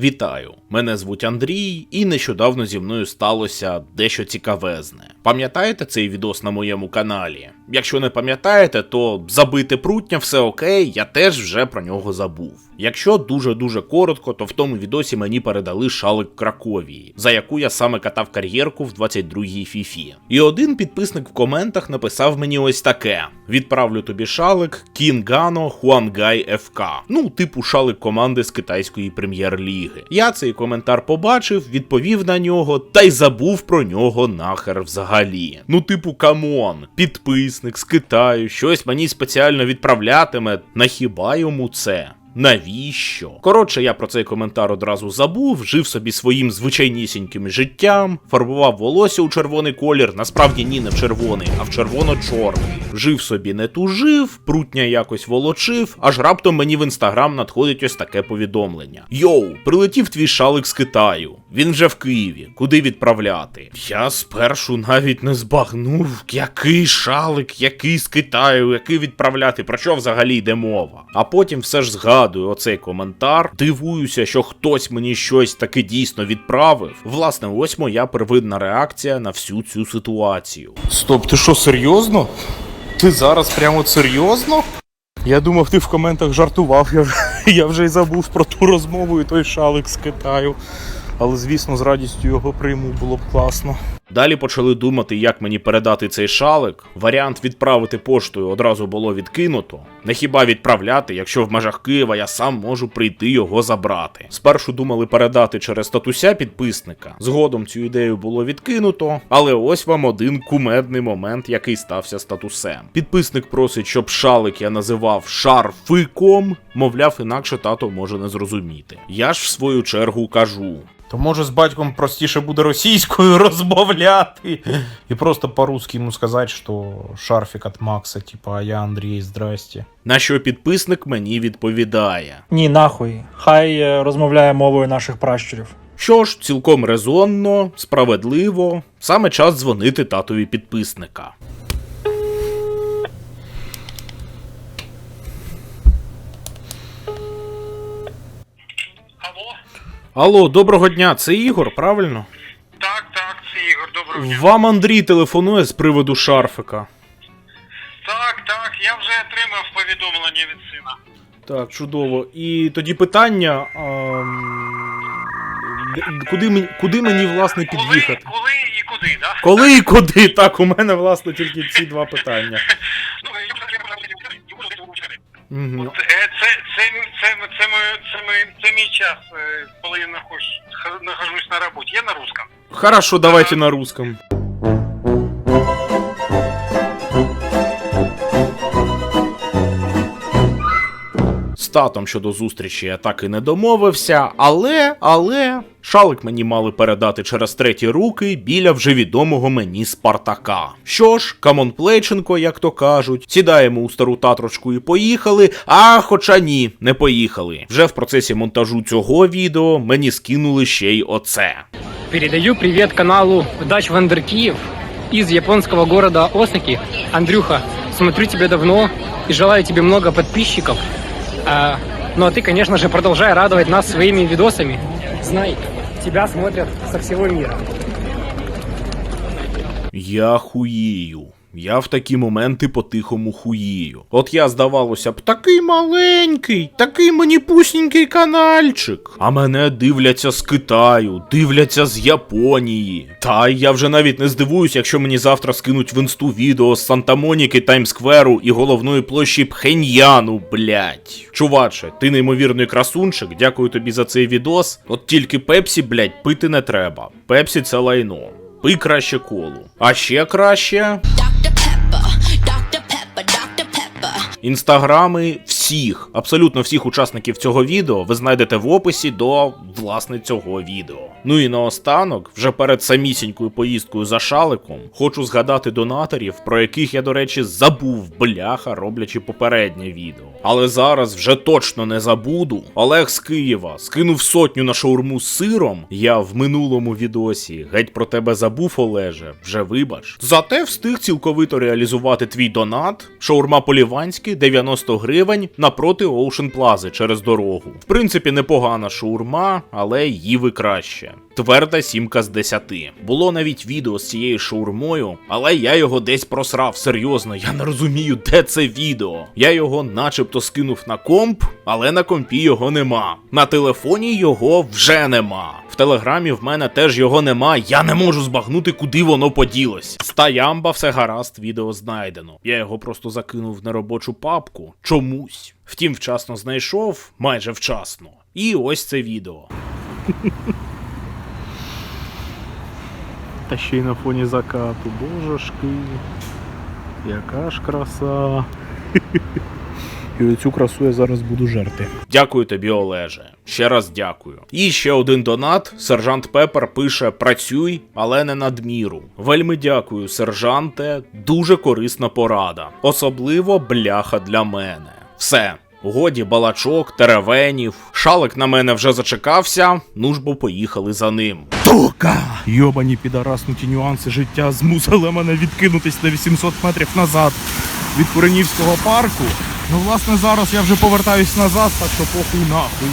Вітаю! Мене звуть Андрій, і нещодавно зі мною сталося дещо цікавезне. Пам'ятаєте цей відос на моєму каналі? Якщо не пам'ятаєте, то забити прутня, все окей, я теж вже про нього забув. Якщо дуже-дуже коротко, то в тому відосі мені передали шалик Краковії, за яку я саме катав кар'єрку в 22-й фіфі. І один підписник в коментах написав мені ось таке: відправлю тобі шалик Кінгано Хуангай ФК. Ну, типу шалик команди з китайської прем'єр-ліги. Я цей коментар побачив, відповів на нього та й забув про нього нахер взагалі. Ну, типу, камон, підписник з Китаю, щось мені спеціально відправлятиме. На хіба йому це? Навіщо? Коротше, я про цей коментар одразу забув, жив собі своїм звичайнісіньким життям, фарбував волосся у червоний колір, насправді ні, не в червоний, а в червоно-чорний. Жив собі не тужив, прутня якось волочив, аж раптом мені в інстаграм надходить ось таке повідомлення: Йоу, прилетів твій шалик з Китаю. Він вже в Києві. Куди відправляти? Я спершу навіть не збагнув, який шалик, який з Китаю, який відправляти, про що взагалі йде мова. А потім все ж згадую оцей коментар, дивуюся, що хтось мені щось таки дійсно відправив. Власне, ось моя первинна реакція на всю цю ситуацію. Стоп, ти що, серйозно? Ти зараз прямо серйозно? Я думав, ти в коментах жартував, я я вже й забув про ту розмову і той шалик з Китаю. Але, звісно, з радістю його прийму було б класно. Далі почали думати, як мені передати цей шалик. Варіант відправити поштою одразу було відкинуто. Не хіба відправляти, якщо в межах Києва я сам можу прийти його забрати. Спершу думали передати через статуся підписника. Згодом цю ідею було відкинуто, але ось вам один кумедний момент, який стався статусем. Підписник просить, щоб шалик я називав шарфиком, мовляв, інакше тато може не зрозуміти. Я ж в свою чергу кажу. То може з батьком простіше буде російською розмовляти. І просто по-русски йому сказати, що шарфік від Макса, типа, а я Андрій, здрасте. На що підписник мені відповідає. Ні, нахуй. Хай е, розмовляє мовою наших пращурів. Що ж, цілком резонно, справедливо, саме час дзвонити татові підписника. Алло? Алло, доброго дня, це Ігор, правильно? Так, так, це Ігор, доброго дня. Вам Андрій телефонує з приводу шарфика. Так, так, я вже отримав повідомлення від сина. Так, чудово. І тоді питання. д- Куди мені, куди мені власне Коли, під'їхати? коли і куди, да? Коли і куди? Так, у мене власне тільки ці два питання. Ну, я вже не можу. Угу. От, е, це, мій- це, мій- час, е, коли я нахож- нахожусь на роботі. Я на русском. Хорошо, давайте на русском. Татом щодо зустрічі я так і не домовився, але, але. Шалик мені мали передати через треті руки біля вже відомого мені Спартака. Що ж, камонплейченко, як то кажуть, сідаємо у стару татрочку і поїхали. А хоча ні, не поїхали. Вже в процесі монтажу цього відео мені скинули ще й оце. Передаю привет каналу Дач Вандер Киев из японского города Осаки. Андрюха, смотрю тебя давно и желаю тебе много подписчиков. А, ну а ты, конечно же, продолжай радовать нас своими видосами. Знай, тебя смотрят со всего мира. Я хуїю. Я в такі моменти по-тихому хуїю. От я, здавалося б, такий маленький, такий маніпусненький канальчик. А мене дивляться з Китаю, дивляться з Японії. Та я вже навіть не здивуюсь, якщо мені завтра скинуть в інсту відео з Санта-Моніки, Таймскверу і головної площі Пхеньяну, блять. Чуваче, ти неймовірний красунчик, дякую тобі за цей відос. От тільки Пепсі, блять, пити не треба. Пепсі це лайно. Пий краще колу. А ще краще інстаграми всіх, абсолютно всіх учасників цього відео ви знайдете в описі до власне цього відео. Ну і наостанок, вже перед самісінькою поїздкою за шаликом, хочу згадати донаторів, про яких я, до речі, забув бляха, роблячи попереднє відео. Але зараз вже точно не забуду. Олег з Києва скинув сотню на шаурму з сиром. Я в минулому відосі геть про тебе забув, Олеже, вже вибач. Зате встиг цілковито реалізувати твій донат. Шаурма Поліванський 90 гривень напроти Ocean Plaza через дорогу. В принципі, непогана шаурма, але їви краще. Тверда сімка з 10. Було навіть відео з цією шаурмою, але я його десь просрав. Серйозно, я не розумію, де це відео. Я його начебто скинув на комп, але на компі його нема. На телефоні його вже нема. В телеграмі в мене теж його нема. Я не можу збагнути, куди воно поділось. Стаямба, все гаразд, відео знайдено. Я його просто закинув в неробочу папку чомусь. Втім, вчасно знайшов, майже вчасно. І ось це відео. Та ще й на фоні закату. боже Божешки. Яка ж краса. І оцю красу я зараз буду жерти. Дякую тобі, Олеже. Ще раз дякую. І ще один донат. Сержант Пепер пише: працюй, але не надміру. Вельми дякую, сержанте. Дуже корисна порада. Особливо бляха для мене. Все. Годі балачок, теревенів. Шалик на мене вже зачекався. Ну ж бо поїхали за ним. Тока! Йобані підараснуті нюанси життя змусили мене відкинутись на 800 метрів назад від Куренівського парку. Ну, власне, зараз я вже повертаюсь назад, так що похуй нахуй.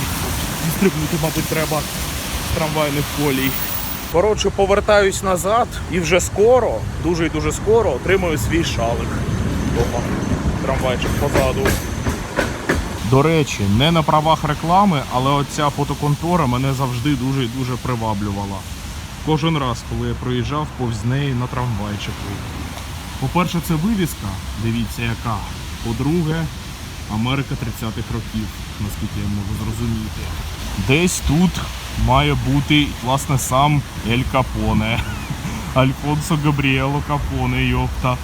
Зістрибнути, мабуть, треба з трамвайних колій. Коротше, повертаюсь назад і вже скоро, дуже і дуже скоро отримаю свій шалик. Опа, трамвайчик позаду. До речі, не на правах реклами, але оця фотоконтора мене завжди дуже і дуже приваблювала. Кожен раз, коли я проїжджав повз неї на трамвайчику. По-перше, це вивіска, дивіться яка. По-друге, Америка 30-х років, наскільки я можу зрозуміти. Десь тут має бути, власне, сам Ель Капоне. Альфонсо Габріело Капоне, йопта.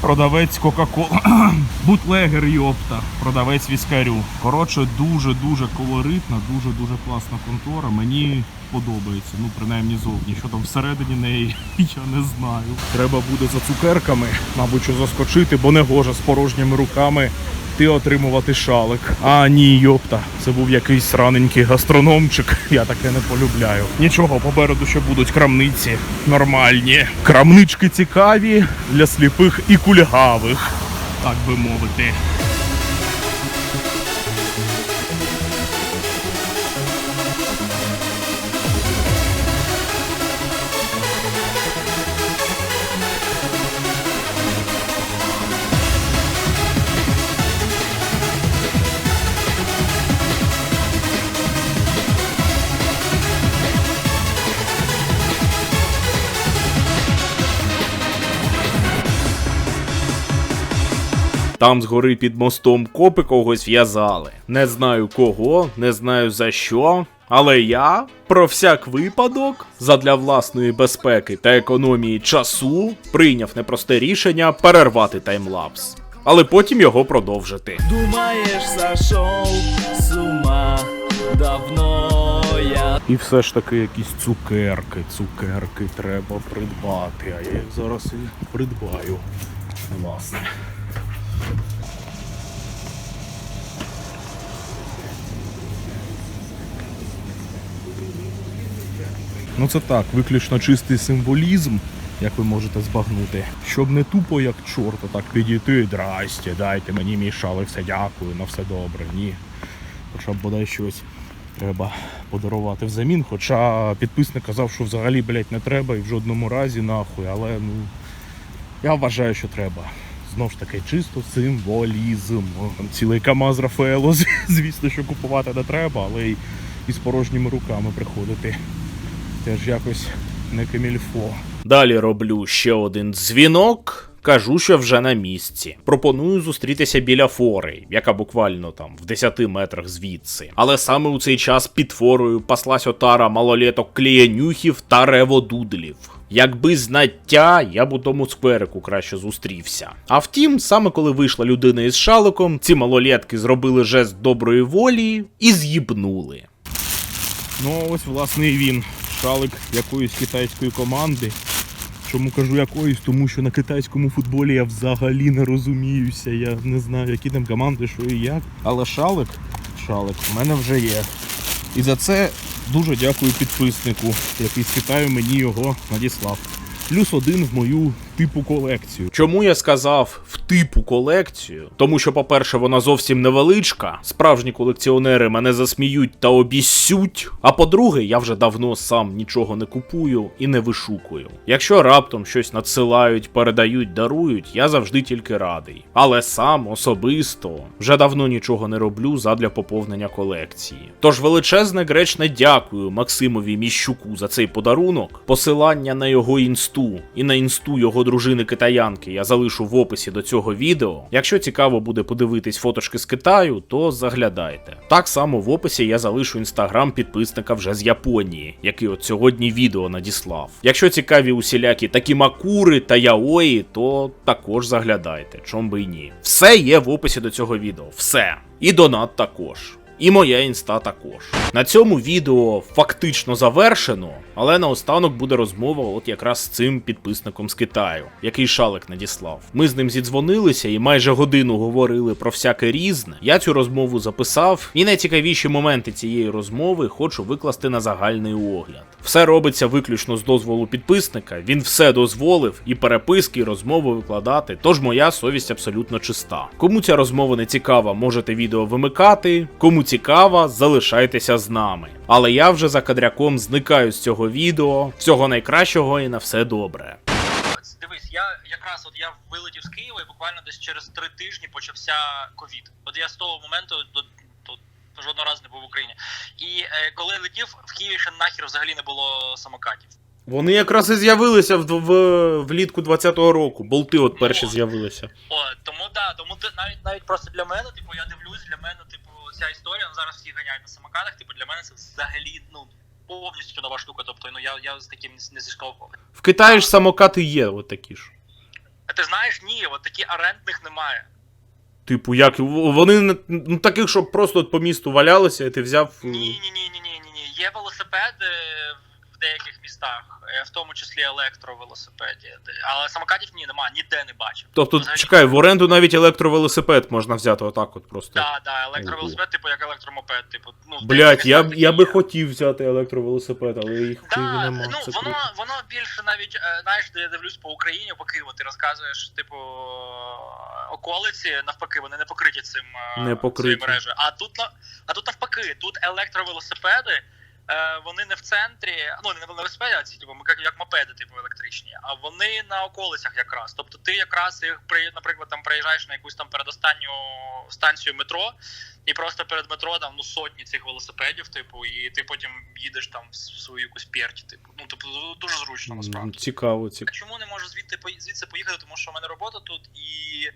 Продавець Кока-Кола. Бутлегер йопта. Продавець віскарю. Коротше, дуже-дуже колоритна, дуже-дуже класна контора. Мені подобається. Ну, принаймні зовні. Що там всередині неї, я не знаю. Треба буде за цукерками, мабуть, що заскочити, бо не гоже з порожніми руками ти отримувати шалик. А ні, йопта, це був якийсь раненький гастрономчик. Я таке не полюбляю. Нічого, попереду ще будуть крамниці нормальні. Крамнички цікаві для сліпих і кульгавих, так би мовити. Там згори під мостом копи когось в'язали. Не знаю кого, не знаю за що. Але я про всяк випадок, задля власної безпеки та економії часу, прийняв непросте рішення перервати таймлапс. Але потім його продовжити. Думаешь, сошел с ума давно я І все ж таки якісь цукерки, цукерки треба придбати. А я їх зараз і придбаю. Власне. Ну це так, виключно чистий символізм, як ви можете збагнути. Щоб не тупо як чорта так підійти, здрасте, дайте мені мій все дякую, на все добре. Ні. Хоча б бодай щось треба подарувати взамін. Хоча підписник казав, що взагалі, блядь, не треба і в жодному разі нахуй, але ну я вважаю, що треба. Знов ж таки, чисто символізм. Цілий КАМАЗ Рафаело, звісно, що купувати не треба, але й із порожніми руками приходити. Теж якось не камільфо. Далі роблю ще один дзвінок. Кажу, що вже на місці. Пропоную зустрітися біля фори, яка буквально там в 10 метрах звідси. Але саме у цей час під форою паслась отара малолеток клієнюхів та реводудлів. Якби знаття, я б у тому скверику краще зустрівся. А втім, саме коли вийшла людина із шаликом, ці малолетки зробили жест доброї волі і з'їбнули. Ну, ось, власне, і він. Шалик якоїсь китайської команди. Чому кажу якоїсь, тому що на китайському футболі я взагалі не розуміюся. Я не знаю, які там команди, що і як. Але шалик, шалик, в мене вже є. І за це дуже дякую підписнику, який з Китаю мені його надіслав. Плюс один в мою типу колекцію. Чому я сказав в типу колекцію? Тому що, по-перше, вона зовсім невеличка. Справжні колекціонери мене засміють та обіссють. А по-друге, я вже давно сам нічого не купую і не вишукую. Якщо раптом щось надсилають, передають, дарують, я завжди тільки радий. Але сам особисто вже давно нічого не роблю задля поповнення колекції. Тож величезне гречне дякую Максимові Міщуку за цей подарунок. Посилання на його інсту і на інсту його дружини китаянки я залишу в описі до цього відео. Якщо цікаво буде подивитись фоточки з Китаю, то заглядайте. Так само в описі я залишу інстаграм підписника вже з Японії, який от сьогодні відео надіслав. Якщо цікаві усілякі такі макури та яої, то також заглядайте, чом би й ні. Все є в описі до цього відео. Все. І донат також. І моя інста також. На цьому відео фактично завершено, але наостанок буде розмова от якраз з цим підписником з Китаю, який шалик надіслав. Ми з ним зідзвонилися і майже годину говорили про всяке різне. Я цю розмову записав, і найцікавіші моменти цієї розмови хочу викласти на загальний огляд. Все робиться виключно з дозволу підписника. Він все дозволив і переписки, і розмови викладати. Тож моя совість абсолютно чиста. Кому ця розмова не цікава, можете відео вимикати. Кому цікава, залишайтеся з нами. Але я вже за кадряком зникаю з цього відео. Всього найкращого і на все добре. Дивись, я якраз от я вилетів з Києва і буквально десь через три тижні почався ковід. От я з того моменту до, жодного разу не був в Україні. І е, коли летів, в Києві ще нахер взагалі не було самокатів. Вони якраз і з'явилися в, в, влітку 20-го року. Болти от перші з'явилися. О, тому да, тому ти навіть навіть просто для мене, типу, я дивлюсь, для мене, типу, ця історія ну, зараз всі ганяють на самокатах. Типу, для мене це взагалі ну повністю нова штука. Тобто, ну я, я з таким не, зіштовхував. В Китаї ж самокати є, от такі ж. А ти знаєш, ні, от такі орендних немає. Типу, як вони ну таких, щоб просто от по місту валялися, і ти взяв. е, Ні, ні, ні, ні, ні, ні, ні. Є велосипеди в деяких містах, е, в тому числі електровелосипеді. Але самокатів ні, нема, ніде не бачив. Тобто, Взагалі. чекай, в оренду навіть електровелосипед можна взяти отак, от просто. Да, да, електровелосипед, типу як електромопед, типу, ну Блять, я, б- я би хотів взяти електровелосипед, але їх Да, нема. ну Це воно, круто. воно більше навіть, е, знаєш, де я дивлюсь по Україні, по Києву, ти розказуєш, типу, околиці, навпаки, вони не покриті цим е, Не покриті. цією мережею. А тут а тут навпаки, тут електровелосипеди. Е, Вони не в центрі, ну не велосипеди, а ці типу, як, як мопеди, типу електричні, а вони на околицях якраз. Тобто ти якраз їх при, наприклад, там приїжджаєш на якусь там передостанню станцію метро, і просто перед метро там ну сотні цих велосипедів, типу, і ти потім їдеш там в свою якусь перть, типу. Ну тобто дуже зручно насправді. Цікаво, цікаво. Чому не можу звідти звідси поїхати? Тому що в мене робота тут, і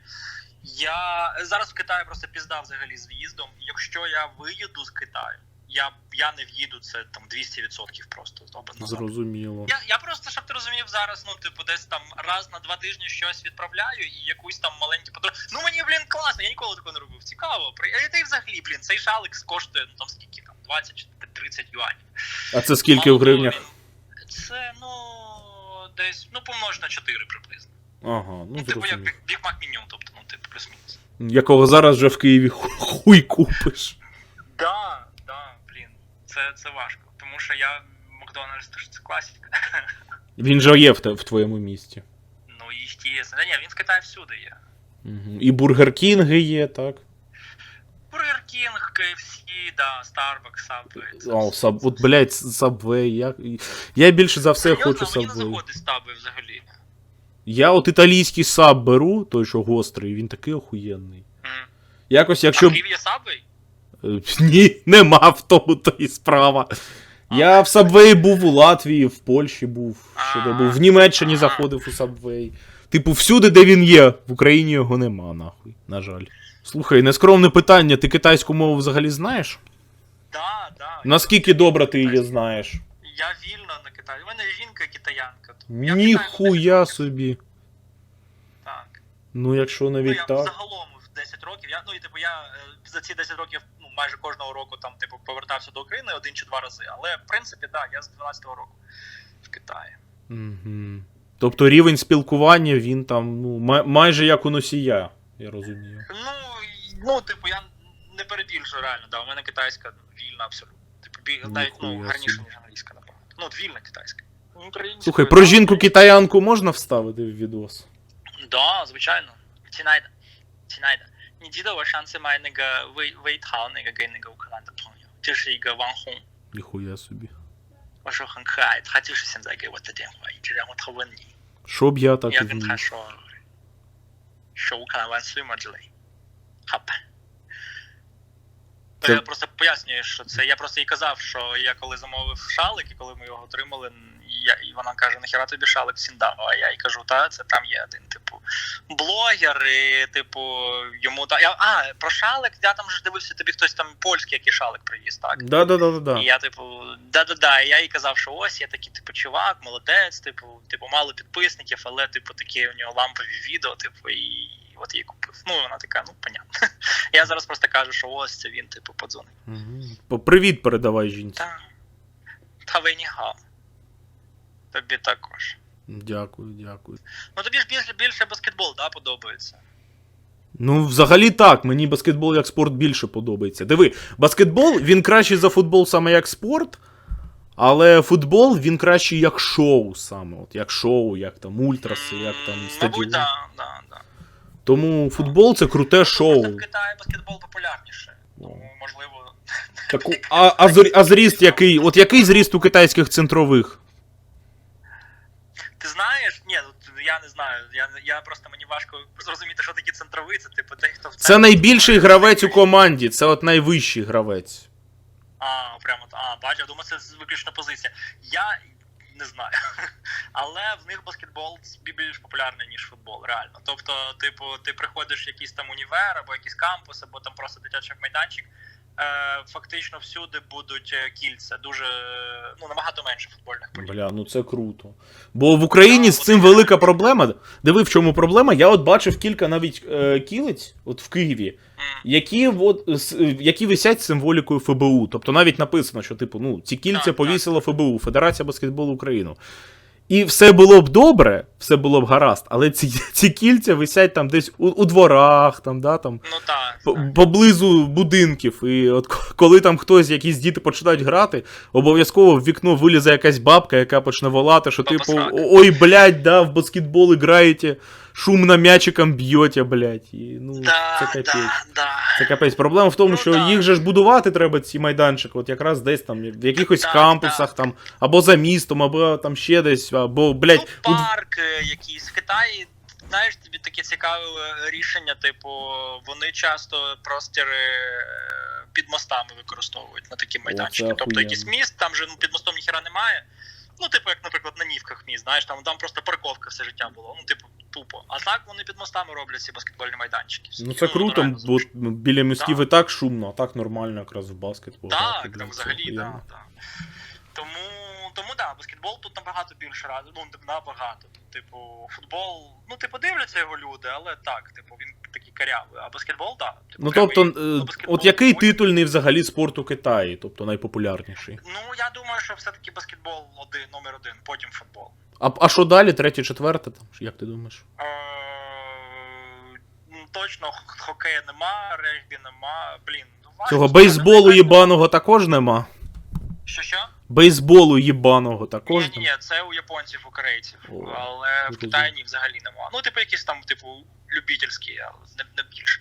я зараз в Китаї просто пізда взагалі з в'їздом. Якщо я виїду з Китаю, я, я не в'їду це там 200% просто назад. Зрозуміло. Я, я просто, щоб ти розумів, зараз, ну, типу, десь там раз на два тижні щось відправляю і якусь там маленьку подорож. Ну мені, блін, класно, я ніколи такого не робив. Цікаво. При... А ти взагалі, блін, цей шалик коштує, ну там скільки там, 20 чи 30 юанів. А це скільки в Мало того, гривнях? він- Це, ну, десь, ну, помнож на 4 приблизно. Ага, ну Ну, типу, як Mac Minion, тобто, ну, типу, плюс-мінус. Якого зараз вже в Києві хуй купиш. Це, це важко. Тому що я Макдональдс, то ж це класика. Він же є в, в твоєму місті. Ну, естественно. Да, ні, він в Китаї всюди є. Угу. І Бургер Кінги є, так? Бургер Кінг, KFC, да, Starbucks, Subway. О, саб... от, блядь, Subway, я... я більше за все Серйозно, хочу мені не Subway. заходить Subway взагалі. Я от італійський саб беру, той, що гострий, він такий охуєнний. Мгм. Якось, А в Києві є Subway? Е, Ні, нема в тому то і справа. Я в Subway був у Латвії, в Польщі був, що де був, в Німеччині заходив у Subway. Типу, всюди, де він є, в Україні його нема, нахуй, на жаль. Слухай, нескромне питання, ти китайську мову взагалі знаєш? Да, да. Наскільки добре ти її знаєш? Я вільно на Китаї. У мене жінка китаянка. тому я Ніхуя 10 років. собі. Так. Ну, якщо Ну, навіть я так. загалом в 10 років. Я, ну, і типу, я е, за ці 10 років майже кожного року там типу повертався до України один чи два рази. Але в принципі, да, я з 12-го року в Китаї. Угу. Тобто рівень спілкування він там ну май майже як у носія, я розумію. Ну ну типу, я не перебільшую реально. Да, у мене китайська вільна абсолютно. Типу, навіть ну, гарніше ніж англійська, напевно. Ну, вільна китайська. Українською, Слухай, про жінку китаянку можна вставити в відос? Да, звичайно. Цінайда. Цінайда. 你记得我上次买那个微微桃那个给那个乌克兰的朋友，就是一个网红， Ніхуя собі. 我说很可爱，他就是现在给我的电话，一直让我他问你， Щоб я так і я跟他 вмів. 说，说乌克兰万岁嘛之类。好吧。То Це- я просто пояснюю, що це. Я просто їй казав, що я коли замовив шалик, і коли ми його отримали, я, і вона каже, нахіра тобі шалик Сіндао? А я їй кажу, та це там є один, типу, блогер, і, типу, йому та. Я, а, про шалик, я там ж дивився, тобі хтось там польський який шалик привіз, так? Да-да-да-да. І я, типу, да-да-да. І я їй казав, що ось я такий, типу, чувак, молодець, типу, типу, мало підписників, але, типу, такі у нього лампові відео, типу, і от її купив. Ну, вона така, ну, понятно. Я зараз просто кажу, що ось це він, типу, подзвонив. По- Привіт передавай жінці. Та, та ви ні гав. Тобі також. Дякую, дякую. Ну тобі ж більше, більше баскетбол, да, подобається. Ну, взагалі так, мені баскетбол як спорт більше подобається. Диви, баскетбол він кращий за футбол саме як спорт, але футбол він кращий як шоу саме. От як шоу, як там ультраси, як там стадіон. Мабуть, да, да, да. Тому футбол це круте Просто шоу. в Китаї баскетбол популярніше. Тому, можливо, Так, а, а, а зріст який? От який зріст у китайських центрових? Ти знаєш? Ні, ну, я не знаю. Я, я просто мені важко зрозуміти, що такі центрові, це типу тих, хто в Це найбільший гравець у команді, це от найвищий гравець. А, прямо а, бачу, я думаю, це виключно позиція. Я не знаю. Але в них баскетбол більш популярний, ніж футбол, реально. Тобто, типу, ти приходиш в якийсь там універ, або якийсь кампус, або там просто дитячий майданчик. Е, фактично всюди будуть е, кільця, дуже ну набагато менше футбольних полів. Бля, ну це круто. Бо в Україні з цим велика проблема. Диви, в чому проблема? Я от бачив кілька навіть е, кілиць, от в Києві, які, от, які висять з символікою ФБУ. Тобто навіть написано, що типу, ну, ці кільця повісила ФБУ, Федерація баскетболу України. І все було б добре, все було б гаразд, але ці, ці кільця висять там десь у, у дворах, там, да, там, Ну так. по- так. поблизу будинків. І от коли там хтось, якісь діти починають грати, обов'язково в вікно вилізе якась бабка, яка почне волати, що Баба типу, срак. ой, блядь, да, в баскетбол граєте, шумно м'ячиком б'єте, блядь. І, ну, Да, це капець. да, да. Це капець. Проблема в тому, Ну, що да. їх же ж будувати треба, ці майданчики, от якраз десь там, в якихось Так, кампусах, так. там, або за містом, або там ще десь, або, блядь, ну, парк е, якийсь в Китаї. Знаєш, тобі таке цікаве е, рішення, типу, вони часто простіри е, під мостами використовують на такі майданчики. тобто охуєнно. якийсь міст, там же ну, під мостом ніхера немає. Ну, типу, як, наприклад, на Нівках міст, знаєш, там, там просто парковка все життя було. Ну, типу, тупо. А так вони під мостами роблять ці баскетбольні майданчики. Ну це круто, бо біля мостів Да. і так шумно, а так нормально якраз в баскет пограти, Так, блядь, там взагалі, так. Да, Тому, тому да, баскетбол тут набагато більше ради. Ну, набагато. Типу, футбол, ну, типу, дивляться його люди, але так, типу, він такий карявий. А баскетбол, так. Типу, Ну тобто, е, ну, баскетбол от який титульний взагалі спорт у Китаї, тобто найпопулярніший? Ну, я думаю, що все-таки баскетбол один, номер один, потім футбол. А, а що далі? Третє, четверте? Там? Як ти думаєш? Е, ну, точно хокея нема, регбі нема. Блін, ну важко Цього бейсболу єбаного також нема. Що що? Бейсболу єбаного також Ні, ні, це у японців, у корейців. Але в. Китаї взагалі нема. Ну, типу, якісь там, типу, любительські, але не, не більше.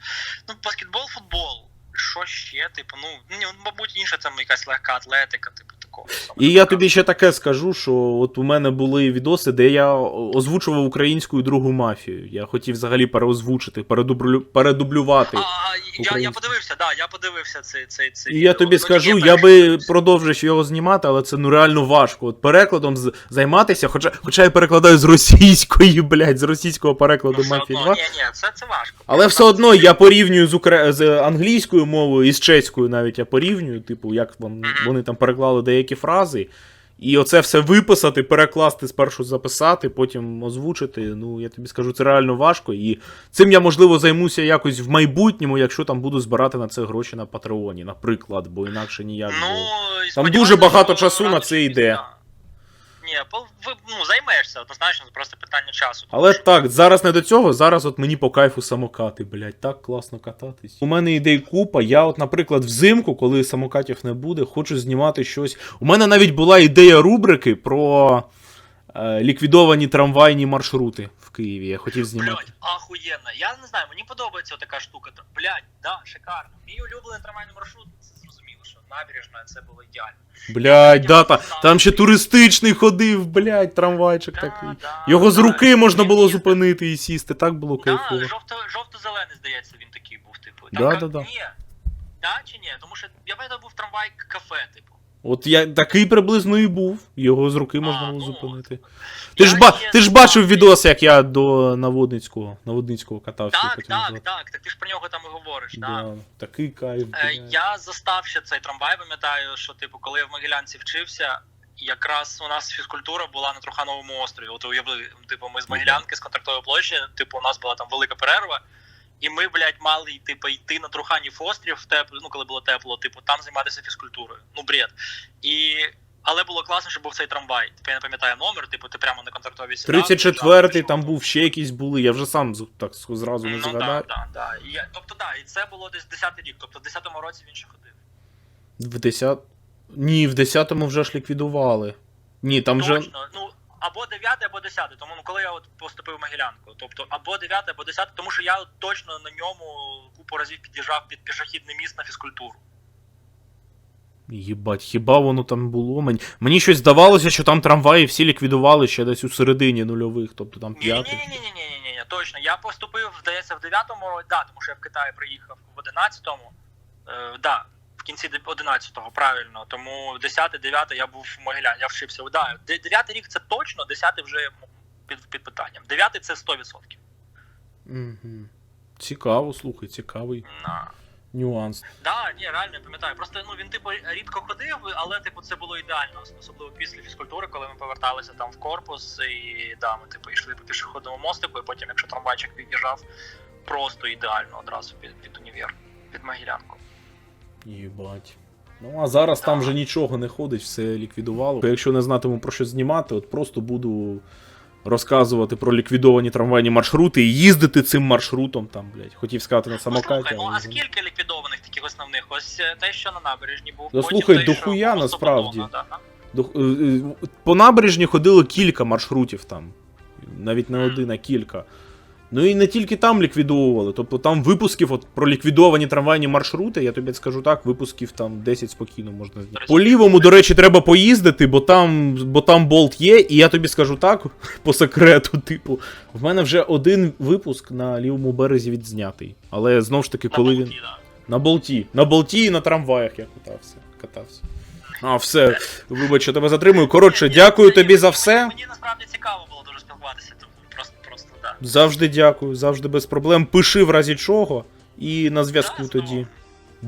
Ну, баскетбол, футбол. Що ще? Типу, ну, ну, мабуть, інше там якась легка атлетика, типу такого. І я тобі ще таке скажу, що от у мене були відоси, де я озвучував українською другу мафію. Я хотів взагалі переозвучити, передублю... передублювати. А, я, я подивився, да, я подивився цей цей цей. І я тобі скажу, я би продовжив його знімати, але це ну реально важко. От перекладом займатися, хоча, хоча я перекладаю з російської, блядь, з російського перекладу Ну, Мафії одно, 2. ні, ні, це, це важко. Але все одно я порівнюю з, укра... з англійською мовою і з чеською навіть я порівнюю, типу, як вони там переклали деякі фрази. І оце все виписати, перекласти, спершу записати, потім озвучити. Ну, я тобі скажу, це реально важко. І цим я, можливо, займуся якось в майбутньому, якщо там буду збирати на це гроші на Патреоні, наприклад, бо інакше ніяк. Ну, там дуже багато часу на це йде. Ні, ви, ну, займешся, однозначно, це просто питання часу. Але так, зараз не до цього, зараз от мені по кайфу самокати, блядь, так класно кататись. У мене ідей купа. Я, от, наприклад, взимку, коли самокатів не буде, хочу знімати щось. У мене навіть була ідея рубрики про е, ліквідовані трамвайні маршрути в Києві. Я хотів знімати. Блядь, ахуєнно. Я не знаю, мені подобається така штука. Блядь, да, шикарно. Мій улюблений трамвайний маршрут, це набережна це було ідеально. Блядь, да, та, там ще туристичний ходив, блядь, трамвайчик Да, такий. да, Його з да, руки можна було їздив. зупинити і сісти, так було Да, кайфово. жовто, жовто-зелений, здається, він такий був, типу. Да, ка- да, да. Ні. Да чи ні? Тому що я пам'ятаю, був трамвай кафе, типу. От я такий приблизно і був. Його з руки можна було ну, зупинити. Ти ж, ба, ти ж бачив відос, як я до Наводницького, Наводницького катався. Так, так, так, так ти ж про нього там і говориш, так. Такий кайф. Е. Я застав ще цей трамвай, пам'ятаю, що типу, коли я в Могилянці вчився, якраз у нас фізкультура була на Трухановому острові. От уяви, типу, ми з Могилянки, з контрактової площі, типу, у нас була там велика перерва. І ми, блядь, мали типу, йти на Труханів острів в тепло, ну коли було тепло, типу, там займатися фізкультурою. Ну, бред. І... Але було класно, що був цей трамвай. Типу, я не пам'ятаю номер, типу, ти прямо на контрактовій сідав. 34-й пішов. там був ще якийсь були, я вже сам так зразу не Ну, так, так, так. І Тобто, так, і це було десь 10-й рік. Тобто в 10-му році він ще ходив. В 10... Ні, в 10-му вже ж ліквідували. Ні, там вже. Ну або 9, або 10. Тому ну коли я от поступив в Могилянку, тобто або 9, або 10, тому що я от точно на ньому купу разів під'їжджав під пішохідний міст на фізкультуру. Єбать, хіба воно там було? Мені, мені щось здавалося, що там трамваї всі ліквідували ще десь у середині нульових, тобто там Ні, ні, п'ятий. ні, ні, ні, ні, ні, ні, точно. Я поступив, здається, в 9-му році, да, тому що я в Китаї приїхав в 11-му. Е, да, в кінці 11-го, правильно. Тому 10 9 я був в Могиляні, я вчився. Да, 9 рік це точно, 10 вже під, під питанням. 9 це 100%. Угу. Цікаво, слухай, цікавий На. нюанс. Да, ні, реально я пам'ятаю. Просто ну він типу рідко ходив, але типу це було ідеально, особливо після фізкультури, коли ми поверталися там в корпус, і да, ми типу йшли по пішохідному мостику, і потім, якщо трамвайчик під'їжджав, просто ідеально одразу під, під універ, під Могилянку. Єбать. Ну а зараз там вже нічого не ходить, все ліквідувало. Якщо не знатиму про що знімати, от просто буду розказувати про ліквідовані трамвайні маршрути і їздити цим маршрутом там, блядь. Хотів сказати на Ну самокаті. слухай, ну а вже- скільки ліквідованих таких основних? Ось е, те, що на набережні був. Да потім слухай, дохуя насправді. да. До- е, е, По набережні ходило кілька маршрутів там. Навіть не один, а кілька. Ну і не тільки там ліквідовували. Тобто там випусків от про ліквідовані трамвайні маршрути, я тобі скажу так, випусків там 10 спокійно можна зняти. По лівому, до речі, треба поїздити, бо там, бо там болт є, і я тобі скажу так, по секрету, типу, в мене вже один випуск на лівому березі відзнятий. Але знову ж таки, На коли він. да. На болті. На болті і на трамваях я катався. катався. А, все. Вибач, що тебе затримую. Коротше, дякую тобі за все. Мені насправді цікаво Завжди дякую, завжди без проблем. Пиши в разі чого. І на зв'язку Да, тоді.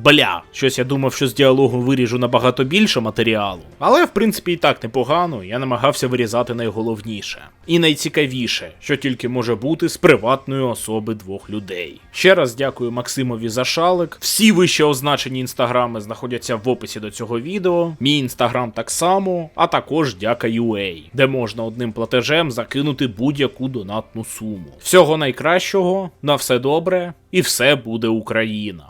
Бля, щось я думав, що з діалогу виріжу набагато більше матеріалу. Але в принципі і так непогано, я намагався вирізати найголовніше. І найцікавіше, що тільки може бути з приватної особи двох людей. Ще раз дякую Максимові за шалик. Всі вище означені інстаграми знаходяться в описі до цього відео. Мій інстаграм так само, а також дяка.ua, де можна одним платежем закинути будь-яку донатну суму. Всього найкращого, на все добре, і все буде Україна.